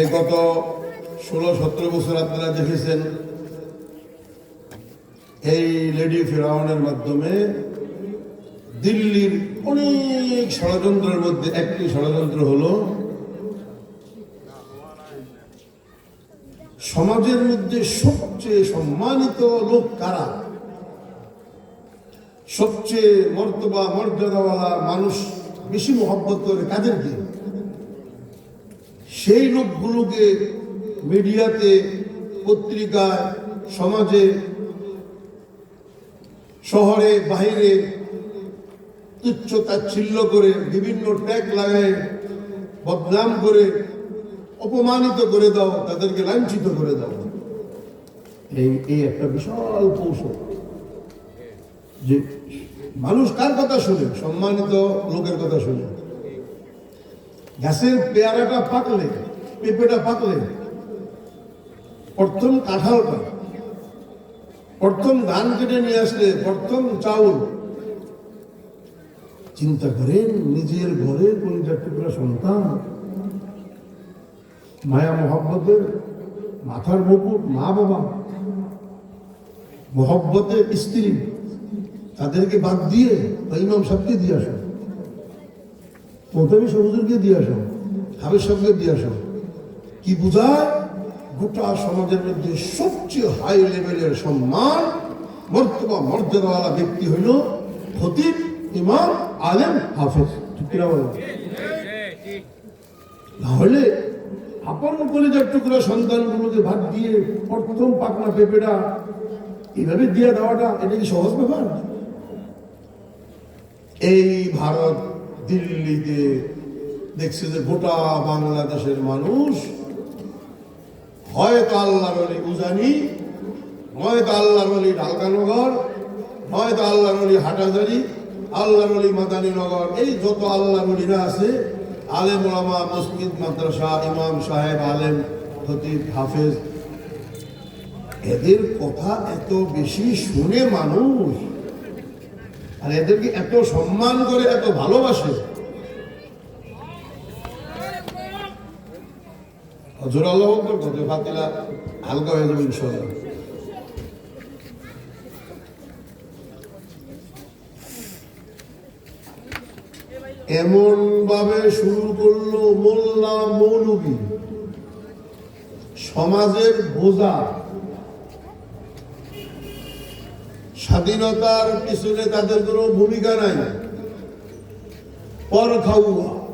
এই গত ষোলো, সতেরো বছর আপনারা দেখেছেন, এই লেডি ফেরাউনের মাধ্যমে দিল্লির অনেক ষড়যন্ত্রের মধ্যে, একটি ষড়যন্ত্র হলো সমাজের মধ্যে সবচেয়ে সম্মানিত লোক কারা? সবচেয়ে মর্তবা, মর্যাদাওয়ালা মানুষ, বেশি মহব্বত করে কাদেরকে সেই লোকগুলোকে মিডিয়াতে, পত্রিকায়, সমাজে, শহরে বাইরে তুচ্ছ তাচ্ছিল্য করে বিভিন্ন ট্যাগ লাগায় বদনাম করে, অপমানিত করে দাও, তাদেরকে লাঞ্ছিত করে দাও। এই এই একটা বিশাল কৌশল। যে মানুষ কার কথা শুনে? সম্মানিত লোকের কথা শুনে। গাছের পেয়ারাটা পাকলে, পেঁপেটা পাকলে, প্রথম কাঁঠালটা, প্রথম ধান কেটে নিয়ে আসলে, প্রথম চাউল। চিন্তা করেন, নিজের ঘরে কলিজার টুকরা সন্তান, মায়া মহব্বতের মাথার মুকুট মা বাবা, মহব্বতের স্ত্রী, তাদেরকে বাদ দিয়ে ইমাম সাহেবকে দিয়ে প্রথমে সবুজুরকে দিয়ে আসো হাবের সাহেবকে দিয়ে আসো। কি বুঝায়? গোটা সমাজের মধ্যে সবচেয়ে হাই লেভেলের সম্মান, মর্তবা মর্যাদাওয়ালা ব্যক্তি হইল খতিব ইমাম আলেম হাফেজ। কিনা বলো? তাহলে আপন কলেজের টুকরা সন্তানগুলোকে ভাত দিয়ে প্রথম পাকনা পেঁপেটা এইভাবে দিয়ে দেওয়াটা এটা কি সহজ ব্যাপার? এই ভারত দিল্লিতে দেখছে যে গোটা বাংলাদেশের মানুষ হয়তো আল্লাহর অলি উজানি হয়তো আল্লাহর অলি ঢালকানগর হয়তো আল্লাহর অলি হাটাজারি, আল্লাহর অলি মাদানীনগর, এই যত আল্লাহর অলিরা আছে, আলেম ওলামা মসজিদ, মাদ্রাসা, ইমাম সাহেব, আলেম, খতিব, হাফেজ, এদের কথা এত বেশি শুনে মানুষ আর এদেরকে এত সম্মান করে, এত ভালোবাসে। এমন ভাবে শুরু করল মোল্লা মৌলবী। সমাজের বোঝা স্বাধীনতার পিছনে তাদের কোনো ভূমিকা নাই। পর খাওয়া।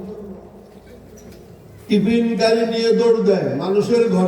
টিফিন গাড়ি নিয়ে দৌড় দেয়, মানুষের ঘর।